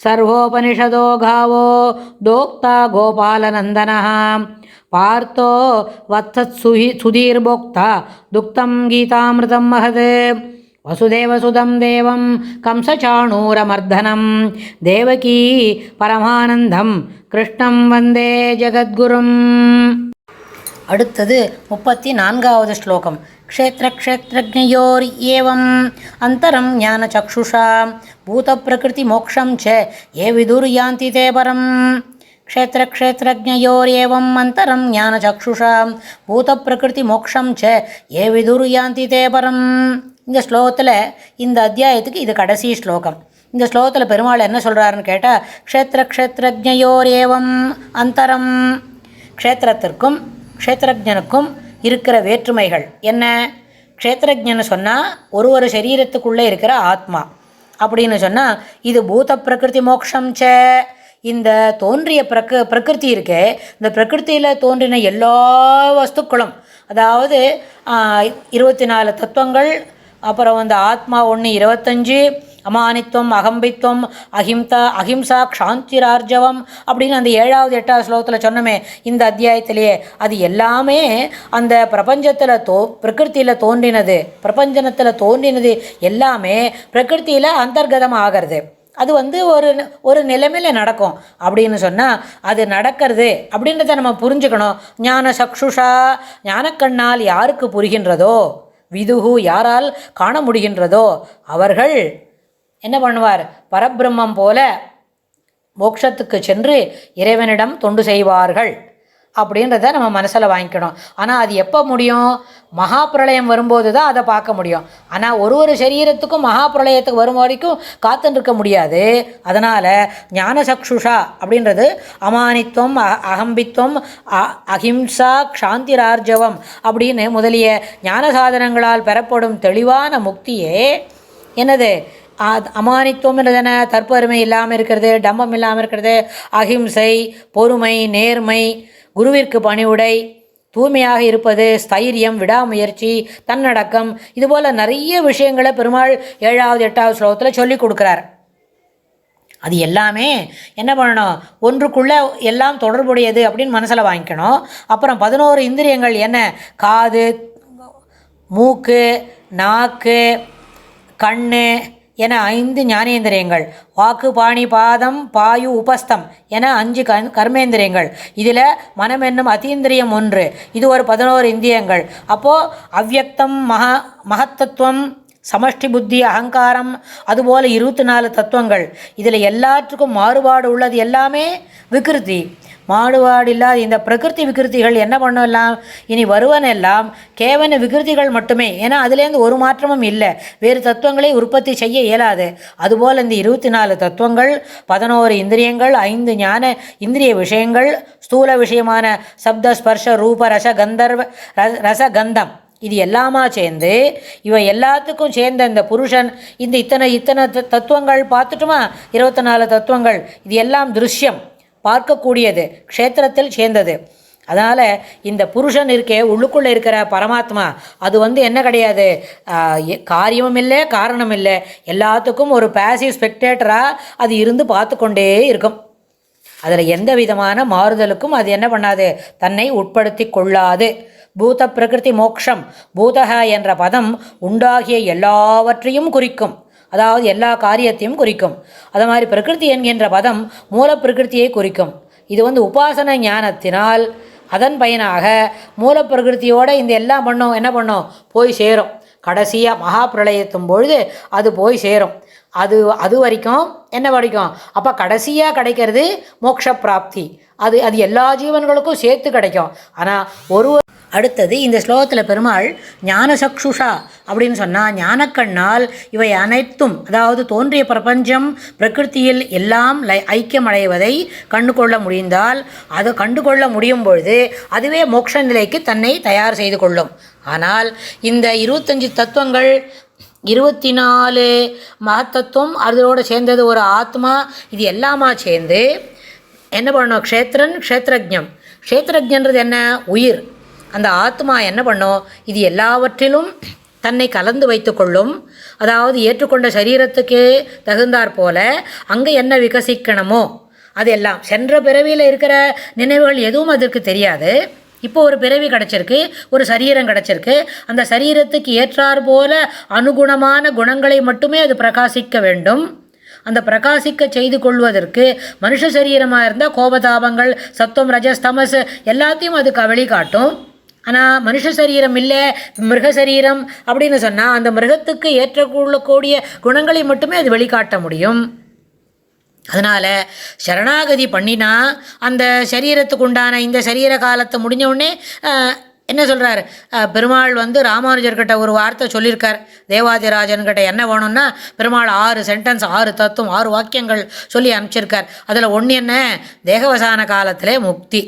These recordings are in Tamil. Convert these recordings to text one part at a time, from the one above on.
ಸರ್ವೋಪನಿಷದೋ ಗಾವೋ ದೋಕ್ತ ಗೋಪಾಲನಂದನ ಪಾರ್ಥೋ ವತ್ಸತ್ಸುಹಿ ಸುಧೀರ್ಭೋಕ್ತ ದುಕ್ತಂ ಗೀತಾಮೃತಂ ಮಹತ್ ವಸುದೇವಸುಧಂ ದೇವಂ ಕಂಸಚಾಣೂರಮರ್ಧನಂ ದೇವಕೀ ಪರಮಾನಂದಂ கிருஷ்ணம் வந்தே ஜெகத்குரும் அடுத்தது முப்பத்தி நான்காவது ஸ்லோகம் க்ஷேத்திரக்ஷேத்திரஜயோர் ஏவம் அந்தரம் ஞானச்சக்ஷுஷா. பூதப்பிரகிருதிமோக்ஷம் ச. ஏ விதுர்யாந்தி தே பரம் க்ஷேத்திரக்ஷேத்திரஜயோர் அந்தரம் ஞானச்சக்ஷுஷா. பூதப்பிரகிருதிமோக்ஷம் ச. ஏ விதுர்யாந்தி தே பரம் இந்த ஸ்லோகத்தில் இந்த அத்தியாயத்துக்கு இது கடைசி ஸ்லோகம். இந்த ஸ்லோகத்தில் பெருமாள் என்ன சொல்கிறாருன்னு கேட்டால் க்ஷேத்திர க்ஷேத்திரஜயோர் ஏவம் அந்தரம் க்ஷேத்திரத்திற்கும் க்ஷேத்திரஜனுக்கும் இருக்கிற வேற்றுமைகள். என்ன? க்ஷேத்திரஜன்னு சொன்னால் ஒரு ஒரு சரீரத்துக்குள்ளே இருக்கிற ஆத்மா. அப்படின்னு சொன்னால் இது பூத பிரகிருதி மோக்ஷம் ச. இந்த தோன்றிய பிரக பிரகிருதி இருக்கே இந்த பிரகிருத்தியில் தோன்றின எல்லா வஸ்துக்களும் அதாவது இருபத்தி நாலு தத்துவங்கள் அப்புறம் வந்து ஆத்மா ஒன்று இருபத்தஞ்சு அமானித்துவம் அகம்பித்துவம் அஹிம்சா அஹிம்சா க்ஷாந்திரார்ஜவம் அப்படின்னு அந்த ஏழாவது எட்டாவது ஸ்லோகத்தில் சொன்னோமே இந்த அத்தியாயத்திலேயே. அது எல்லாமே அந்த பிரபஞ்சத்தில் தோ பிரகிருத்தியில் தோன்றினது. பிரபஞ்சனத்தில் தோன்றினது எல்லாமே பிரகிருத்தியில் அந்தர்கதம் ஆகிறது அது வந்து ஒரு ஒரு நிலைமையில் நடக்கும். அப்படின்னு சொன்னால் அது நடக்கிறது அப்படின்றத நம்ம புரிஞ்சுக்கணும். ஞான சக்ஷுஷா ஞானக்கண்ணால் யாருக்கு புரிகின்றதோ விதுகு யாரால் காண முடிகின்றதோ அவர்கள் என்ன பண்ணுவார்? பரபிரம்மம் போல மோட்சத்துக்கு சென்று இறைவனிடம் தொண்டு செய்வார்கள். அப்படின்றத நம்ம மனசில் வாங்கிக்கணும். ஆனால் அது எப்போ முடியும்? மகா பிரளயம் வரும்போது தான் அதை பார்க்க முடியும். ஆனால் ஒரு ஒரு சரீரத்துக்கும் மகா பிரளயத்துக்கு வரும் வரைக்கும் காத்துருக்க முடியாது. அதனால் ஞான சக்ஷுஷா அப்படின்றது அமானித்துவம் அகம்பித்துவம் அஹிம்சா க்ஷாந்திரார்ஜவம் அப்படின்னு முதலிய ஞான சாதனங்களால் பெறப்படும் தெளிவான முக்தியே என்னது? அமானித்துவம்ன்றது என்ன தற்பெருமை இல்லாமல் இருக்கிறது டம்பம் இல்லாமல் இருக்கிறது. அகிம்சை பொறுமை நேர்மை குருவிற்கு பணிவுடை தூய்மையாக இருப்பது ஸ்தைரியம் விடாமுயற்சி தன்னடக்கம். இதுபோல் நிறைய விஷயங்களை பெருமாள் ஏழாவது எட்டாவது ஸ்லோகத்தில் சொல்லி கொடுக்குறார். அது எல்லாமே என்ன பண்ணணும்? ஒன்றுக்குள்ளே எல்லாம் தொடர்புடையது அப்படின்னு மனசில் வாங்கிக்கணும். அப்புறம் பதினோரு இந்திரியங்கள் என்ன? காது மூக்கு நாக்கு கண் என ஐந்து ஞானேந்திரியங்கள். வாக்கு பாணி பாதம் பாயு உபஸ்தம் என அஞ்சு கண் கர்மேந்திரியங்கள். இதில் மனம் என்னும் அதீந்திரியம் ஒன்று. இது ஒரு பதினோரு இந்திரியங்கள். அப்போது அவ்வக்தம் மகா மகத்தத்துவம் சமஷ்டி புத்தி அகங்காரம் அதுபோல் இருபத்தி நாலு தத்துவங்கள். இதில் எல்லாத்துக்கும் மாறுபாடு உள்ளது எல்லாமே விகிருதி மாறுபாடு இல்லாத இந்த பிரகிருதி விகிருத்திகள் என்ன பண்ணலாம் இனி வருவனெல்லாம் கேவன விகிருதிகள் மட்டுமே. ஏன்னா அதுலேருந்து ஒரு மாற்றமும் இல்லை. வேறு தத்துவங்களை உற்பத்தி செய்ய இயலாது. அதுபோல் இந்த இருபத்தி நாலு தத்துவங்கள் பதினோரு இந்திரியங்கள் ஐந்து ஞான இந்திரிய விஷயங்கள் ஸ்தூல விஷயமான சப்த ஸ்பர்ஷ ரூப ரச கந்தர்வ ரச கந்தம். இது எல்லாமா சேர்ந்து இவன் எல்லாத்துக்கும் சேர்ந்த இந்த புருஷன் இந்த இத்தனை இத்தனை தத்துவங்கள் பார்த்துட்டுமா? இருபத்தி நாலு தத்துவங்கள். இது எல்லாம் திருஷ்யம். பார்க்கக்கூடியது. க்ஷேத்திரத்தில் சேர்ந்தது. அதனால் இந்த புருஷன் இருக்கே உள்ளுக்குள்ளே இருக்கிற பரமாத்மா அது வந்து என்ன கிடையாது? காரியமும் இல்லை காரணம் இல்லை. எல்லாத்துக்கும் ஒரு பேசிவ் ஸ்பெக்டேட்டராக அது இருந்து பார்த்து கொண்டே இருக்கும். அதில் எந்த விதமான மாறுதலுக்கும் அது என்ன பண்ணாது? தன்னை உட்படுத்தி கொள்ளாது. பூத பிரகிருதி மோக்ஷம் பூதக என்ற பதம் உண்டாகிய எல்லாவற்றையும் குறிக்கும். அதாவது எல்லா காரியத்தையும் குறிக்கும். அது மாதிரி பிரகிருதி என்கின்ற பதம் மூல பிரகிருத்தியை குறிக்கும். இது வந்து உபாசன ஞானத்தினால் அதன் பயனாக மூல பிரகிருத்தியோடு இந்த எல்லாம் பண்ணோம் என்ன பண்ணோம்? போய் சேரும். கடைசியாக மகா பிரளயத்தும் பொழுது அது போய் சேரும். அது அது வரைக்கும் என்ன வரைக்கும் அப்போ கடைசியாக கிடைக்கிறது மோட்ச பிராப்தி அது அது எல்லா ஜீவன்களுக்கும் சேர்த்து கிடைக்கும். ஆனால் ஒரு அடுத்தது இந்த ஸ்லோகத்தில் பெருமாள் ஞான சக்ஷுஷா அப்படின்னு சொன்னால் ஞானக்கண்ணால் இவை அனைத்தும் அதாவது தோன்றிய பிரபஞ்சம் பிரகிருத்தியில் எல்லாம் லை ஐக்கியமடைவதை கண்டுகொள்ள முடிந்தால் அது கண்டுகொள்ள முடியும் பொழுது அதுவே மோட்ச நிலைக்கு தன்னை தயார் செய்து கொள்ளும். ஆனால் இந்த இருபத்தஞ்சு தத்துவங்கள் இருபத்தி நாலு மகத்தத்துவம் அதோடு சேர்ந்தது ஒரு ஆத்மா. இது எல்லாமா சேர்ந்து என்ன பண்ணணும்? க்ஷேத்திரன் க்ஷேத்திரஜம் க்ஷேத்திரஜன்றது என்ன? உயிர். அந்த ஆத்மா என்ன பண்ணும்? இது எல்லாவற்றிலும் தன்னை கலந்து வைத்துக்கொள்ளும் அதாவது ஏற்றுக்கொண்ட சரீரத்துக்கு தகுந்தாற் போல அங்கே என்ன விகசிக்கணுமோ? அது எல்லாம் சென்ற பிறவியில் இருக்கிற நினைவுகள் எதுவும் அதற்கு தெரியாது. இப்போ ஒரு பிறவி கிடச்சிருக்கு ஒரு சரீரம் கிடச்சிருக்கு. அந்த சரீரத்துக்கு ஏற்றாற் போல அனுகுணமான குணங்களை மட்டுமே அது பிரகாசிக்க வேண்டும். அந்த பிரகாசிக்க செய்து கொள்வதற்கு மனுஷ சரீரமாக இருந்தால் கோபதாபங்கள் சத்துவம் ரஜஸ் தமஸ் எல்லாத்தையும் அதுக்கு வெளிக்காட்டும் ஆனால் மனுஷ சரீரம் இல்லை மிருக சரீரம் அப்படின்னு சொன்னால் அந்த மிருகத்துக்கு ஏற்றக்கொள்ளக்கூடிய குணங்களை மட்டுமே அது வெளிக்காட்ட முடியும். அதனால் சரணாகதி பண்ணினா அந்த சரீரத்துக்கு உண்டான இந்த சரீர காலத்தை முடிஞ்ச உடனே என்ன சொல்கிறார் பெருமாள் வந்து ராமானுஜர்கிட்ட ஒரு வார்த்தை சொல்லியிருக்கார். தேவாதிராஜன்கிட்ட என்ன வேணும்னா பெருமாள் ஆறு சென்டென்ஸ் ஆறு தத்துவம் ஆறு வாக்கியங்கள் சொல்லி அனுப்பிச்சிருக்கார். அதில் ஒன்று என்ன? தேகவசான காலத்திலே முக்தி.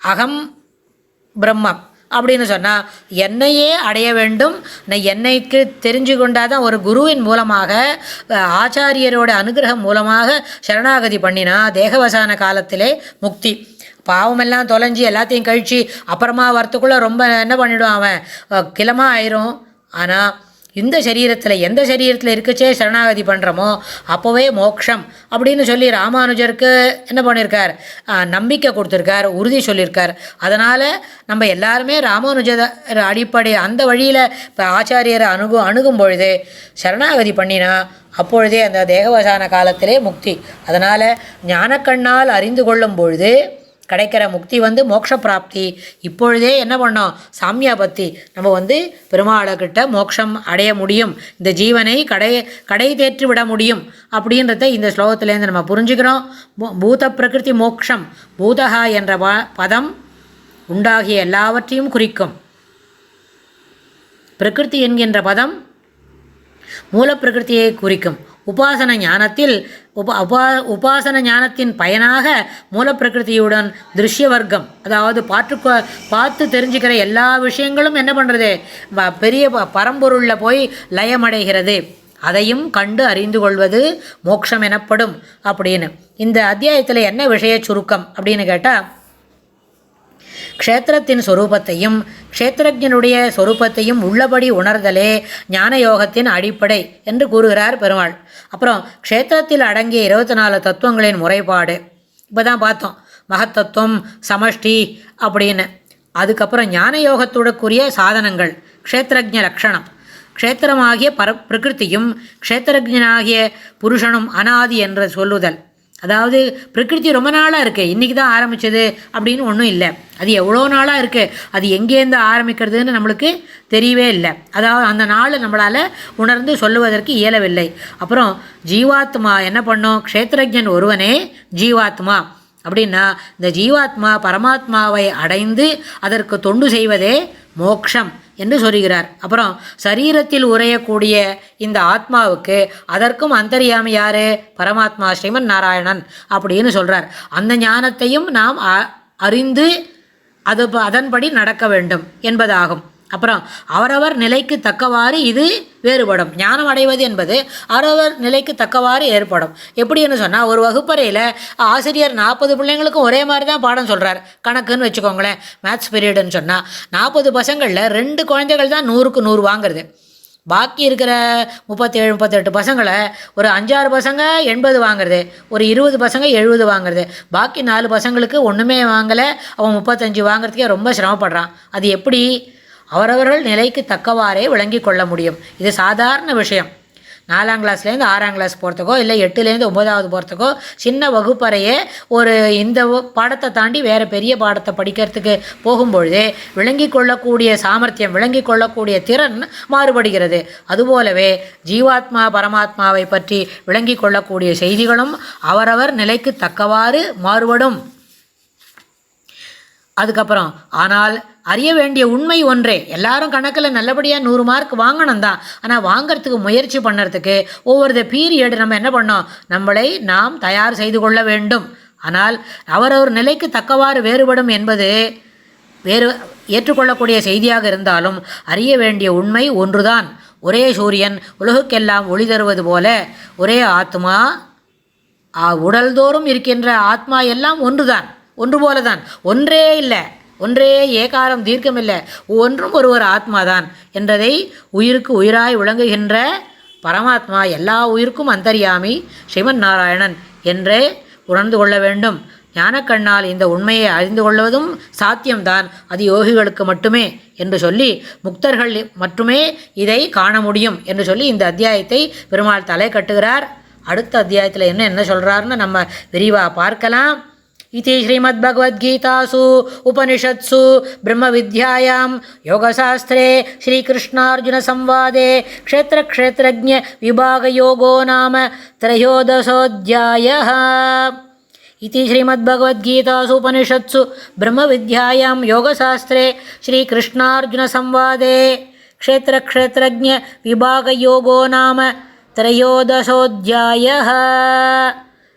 அகம் பிரம்மம். அப்படின்னு சொன்னால் என்னையே அடைய வேண்டும். நான் என்னைக்கு தெரிஞ்சு கொண்டாதான் ஒரு குருவின் மூலமாக ஆச்சாரியரோட அனுகிரகம் மூலமாக சரணாகதி பண்ணினா தேகவசான காலத்திலே முக்தி. பாவமெல்லாம் தொலைஞ்சி எல்லாத்தையும் கழித்து அப்புறமா வரத்துக்குள்ளே ரொம்ப என்ன பண்ணிவிடுவான் அவன்? கிளமாக ஆயிரும். ஆனால் இந்த சரீரத்தில் எந்த சரீரத்தில் இருக்கச்சே சரணாகதி பண்ணுறோமோ அப்போவே மோக்ஷம் அப்படின்னு சொல்லி ராமானுஜருக்கு என்ன பண்ணியிருக்கார் நம்பிக்கை கொடுத்துருக்கார் உறுதி சொல்லியிருக்கார் அதனால் நம்ம எல்லாருமே ராமானுஜ அடிப்படை அந்த வழியில் இப்போ ஆச்சாரியரை அணுகு அணுகும் பொழுது சரணாகதி பண்ணினா அப்பொழுதே அந்த தேகவசான காலத்திலே முக்தி. அதனால் ஞானக்கண்ணால் அறிந்து கொள்ளும் பொழுது கிடைக்கிற முக்தி வந்து மோட்ச பிராப்தி இப்பொழுதே என்ன பண்ணோம்? சாமியா பற்றி நம்ம வந்து பெருமாளக்கிட்ட மோட்சம் அடைய முடியும். இந்த ஜீவனை கடை கடை தேற்றி விட முடியும். அப்படின்றத இந்த ஸ்லோகத்திலேருந்து நம்ம புரிஞ்சுக்கிறோம். பூத பிரகிருதி மோக்ஷம் பூதகா என்ற ப- பதம் உண்டாகிய எல்லாவற்றையும் குறிக்கும். பிரகிருதி என்கின்ற பதம் மூலப்பிரகிருத்தியை குறிக்கும். உபாசன ஞானத்தில் உபா உபா உபாசன ஞானத்தின் பயனாக மூலப்பிரகிருதியுடன் திருஷ்ய வர்க்கம் அதாவது பாற்று பார்த்து தெரிஞ்சுக்கிற எல்லா விஷயங்களும் என்ன பண்ணுறது பெரிய ப- பரம்பொருளில் போய் லயமடைகிறது. அதையும் கண்டு அறிந்து கொள்வது மோட்சம் எனப்படும் அப்படின்னு. இந்த அத்தியாயத்தில் என்ன விஷய சுருக்கம் அப்படின்னு கேட்டால் க்ஷேத்திரத்தின் சொரூபத்தையும் க்ஷேத்திரஜனுடைய சொரூபத்தையும் உள்ளபடி உணர்தலே ஞான யோகத்தின் அடிப்படை என்று கூறுகிறார் பெருமாள். அப்புறம் க்ஷேத்திரத்தில் அடங்கிய இருபத்தி நாலு தத்துவங்களின் முறைப்பாடு. இப்போ தான் பார்த்தோம். மகத்தத்துவம் சமஷ்டி அப்படின்னு. அதுக்கப்புறம் ஞான யோகத்துடக்குரிய சாதனங்கள் க்ஷேத்திரஜ லக்ஷணம். க்ஷேத்திரமாகிய பர பிரகிருத்தியும் க்ஷேத்திரஜனாகிய புருஷனும் அனாதி என்று சொல்லுதல். அதாவது பிரகிருதி ரொம்ப நாளாக இருக்குது இன்றைக்கி தான் ஆரம்பித்தது அப்படின்னு ஒன்றும் இல்லை. அது எவ்வளோ நாளாக இருக்குது அது எங்கேருந்து ஆரம்பிக்கிறதுன்னு நம்மளுக்கு தெரியவே இல்லை. அதாவது அந்த நாள் நம்மளால் உணர்ந்து சொல்லுவதற்கு இயலவில்லை. அப்புறம் ஜீவாத்மா என்ன பண்ணோம்? க்ஷேத்திரஜன் ஒருவனே ஜீவாத்மா. அப்படின்னா இந்த ஜீவாத்மா பரமாத்மாவை அடைந்து அதற்கு தொண்டு செய்வதே மோக்ஷம். என்று சொல்கிறார். அப்புறம் சரீரத்தில் உரையக்கூடிய இந்த ஆத்மாவுக்கு அதற்கும் அந்தரியாமி யாரு? பரமாத்மா ஸ்ரீமன் நாராயணன் அப்படின்னு சொல்கிறார் அந்த ஞானத்தையும் நாம் அ- அறிந்து அது ப- அதன்படி நடக்க வேண்டும் என்பதாகும். அப்புறம் அவரவர் நிலைக்கு தக்கவாறு இது வேறுபடும். ஞானம் அடைவது என்பது அவரவர் நிலைக்கு தக்கவாறு ஏற்படும். எப்படின்னு சொன்னால் ஒரு வகுப்பறையில் ஆசிரியர் நாற்பது பிள்ளைங்களுக்கும் ஒரே மாதிரி தான் பாடம் சொல்கிறார் கணக்குன்னு வச்சுக்கோங்களேன் மேத்ஸ் பீரியடுன்னு சொன்னால் நாற்பது பசங்களில் ரெண்டு குழந்தைகள் தான் நூறுக்கு நூறு வாங்குறது. பாக்கி இருக்கிற முப்பத்தேழு முப்பத்தெட்டு பசங்களை ஒரு அஞ்சாறு பசங்க எண்பது வாங்குறது ஒரு இருபது பசங்க எழுபது வாங்குறது. பாக்கி நாலு பசங்களுக்கு ஒன்றுமே வாங்கலை. அவன் முப்பத்தஞ்சு வாங்குறதுக்கே ரொம்ப சிரமப்படுறான். அது எப்படி? அவரவர்கள் நிலைக்கு தக்கவாறே விளங்கி கொள்ள முடியும். இது சாதாரண விஷயம். நாலாம் கிளாஸ்லேருந்து ஆறாம் கிளாஸ் போகிறதுக்கோ இல்லை எட்டுலேருந்து ஒன்பதாவது போகிறதுக்கோ சின்ன வகுப்பறையே ஒரு இந்த பாடத்தை தாண்டி வேறு பெரிய பாடத்தை படிக்கிறதுக்கு போகும்பொழுதே விளங்கி கொள்ளக்கூடிய சாமர்த்தியம் விளங்கி கொள்ளக்கூடிய திறன் மாறுபடுகிறது. அதுபோலவே ஜீவாத்மா பரமாத்மாவை பற்றி விளங்கி கொள்ளக்கூடிய செய்திகளும் அவரவர் நிலைக்கு தக்கவாறு மாறுபடும். அதுக்கப்புறம் ஆனால் அறிய வேண்டிய உண்மை ஒன்றே. எல்லாரும் கணக்கில் நல்லபடியாக நூறு மார்க் வாங்கணும் தான் ஆனால் வாங்கிறதுக்கு முயற்சி பண்ணுறதுக்கு ஒவ்வொரு பீரியடு நம்ம என்ன பண்ணோம்? நம்மளை நாம் தயார் செய்து கொள்ள வேண்டும். ஆனால் அவரவர் நிலைக்கு தக்கவாறு வேறுபடும் என்பது வேறு ஏற்றுக்கொள்ளக்கூடிய செய்தியாக இருந்தாலும் அறிய வேண்டிய உண்மை ஒன்றுதான். ஒரே சூரியன் உலகுக்கெல்லாம் ஒளி தருவது போல ஒரே ஆத்மா உடல்தோறும் இருக்கின்ற ஆத்மா எல்லாம் ஒன்றுதான். ஒன்று போலதான். ஒன்றே இல்லை. ஒன்றே ஏகாரம் தீர்க்கமில்லை ஒன்றும் ஒரு ஒரு ஆத்மாதான் என்றதை உயிருக்கு உயிராய் விளங்குகின்ற பரமாத்மா எல்லா உயிருக்கும் அந்தரியாமி ஸ்ரீமன் நாராயணன் என்றே உணர்ந்து கொள்ள வேண்டும். ஞானக்கண்ணால் இந்த உண்மையை அறிந்து கொள்வதும் சாத்தியம்தான். அது யோகிகளுக்கு மட்டுமே என்று சொல்லி முக்தர்கள் மட்டுமே இதை காண முடியும் என்று சொல்லி இந்த அத்தியாயத்தை பெருமாள் தலை கட்டுகிறார். அடுத்த அத்தியாயத்தில் என்ன என்ன சொல்கிறாருன்னு நம்ம விரிவாக பார்க்கலாம். इति श्रीमद्भगवद्गीतासु उपनिषत्सु ब्रह्मविद्यायां योगशास्त्रे श्रीकृष्णार्जुनसंवादे क्षेत्रक्षेत्रज्ञविभागयोगो नाम त्रयोदशोऽध्यायः इति श्रीमद्भगवद्गीतासु उपनिषत्सु ब्रह्मविद्यायां योगशास्त्रे श्रीकृष्णार्जुनसंवादे क्षेत्रक्षेत्रज्ञविभागयोगो नाम त्रयोदशोऽध्यायः